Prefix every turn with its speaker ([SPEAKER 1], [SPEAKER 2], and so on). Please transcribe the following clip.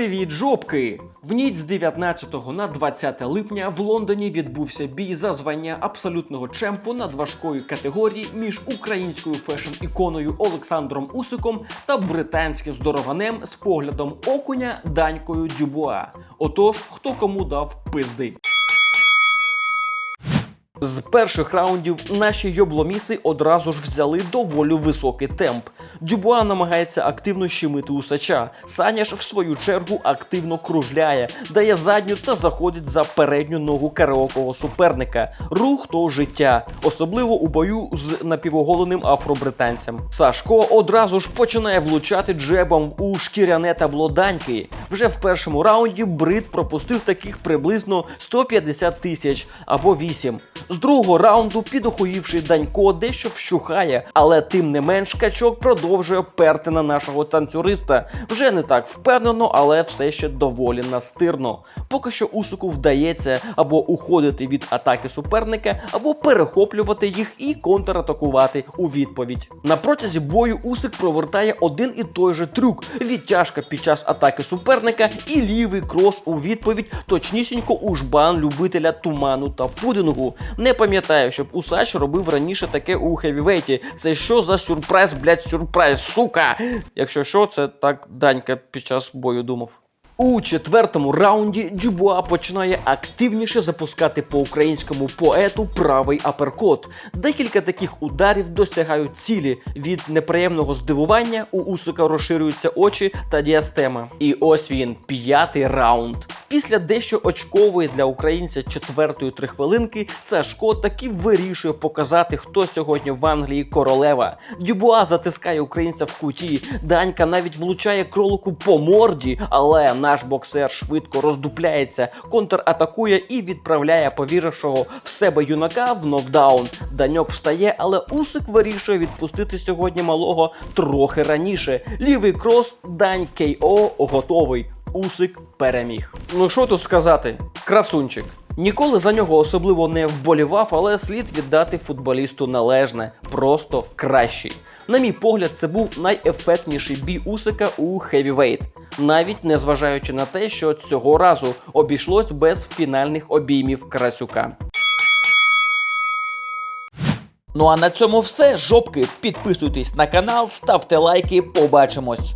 [SPEAKER 1] Привіт, жопки! В ніч з 19 на 20 липня в Лондоні відбувся бій за звання абсолютного чемпу надважкої категорії між українською фешн-іконою Олександром Усиком та британським здорованем з поглядом окуня Данькою Дюбуа. Отож, хто кому дав пизди. З перших раундів наші йобломіси одразу ж взяли доволі високий темп. Дюбуа намагається активно щемити усача. Саня ж в свою чергу активно кружляє, дає задню та заходить за передню ногу караокого суперника. Рух то життя, особливо у бою з напівоголеним афробританцем. Сашко одразу ж починає влучати джебом у шкіряне табло Даньки. Вже в першому раунді Брит пропустив таких приблизно 150 тисяч або 8. З другого раунду підохуївший Данько дещо вщухає, але тим не менш качок продовжує перти на нашого танцюриста. Вже не так впевнено, але все ще доволі настирно. Поки що Усику вдається або уходити від атаки суперника, або перехоплювати їх і контратакувати у відповідь. На протязі бою Усик провертає один і той же трюк: відтяжка під час атаки суперника і лівий крос у відповідь, точнісінько у жбан любителя туману та пудингу. Не пам'ятаю, щоб Усач робив раніше таке у хевівейті. Це що за сюрприз, блядь, сюрприз, сука! Якщо що, це так Данька під час бою думав. У четвертому раунді Дюбуа починає активніше запускати по українському поету правий аперкот. Декілька таких ударів досягають цілі. Від неприємного здивування у Усика розширюються очі та діастема. І ось він, п'ятий раунд. Після дещо очкової для українця четвертої трихвилинки Сашко таки вирішує показати, хто сьогодні в Англії королева. Дюбуа затискає українця в куті. Данька навіть влучає кролику по морді, але наш боксер швидко роздупляється, контратакує і відправляє повірившого в себе юнака в нокдаун. Даньок встає, але Усик вирішує відпустити сьогодні малого трохи раніше. Лівий крос, дань КО готовий. Усик переміг. Ну що тут сказати? Красунчик. Ніколи за нього особливо не вболівав, але слід віддати футболісту належне, просто кращий. На мій погляд, це був найефектніший бій Усика у хевівейт, навіть не зважаючи на те, що цього разу обійшлось без фінальних обіймів Красюка.
[SPEAKER 2] Ну а на цьому все, жопки. Підписуйтесь на канал, ставте лайки, побачимось.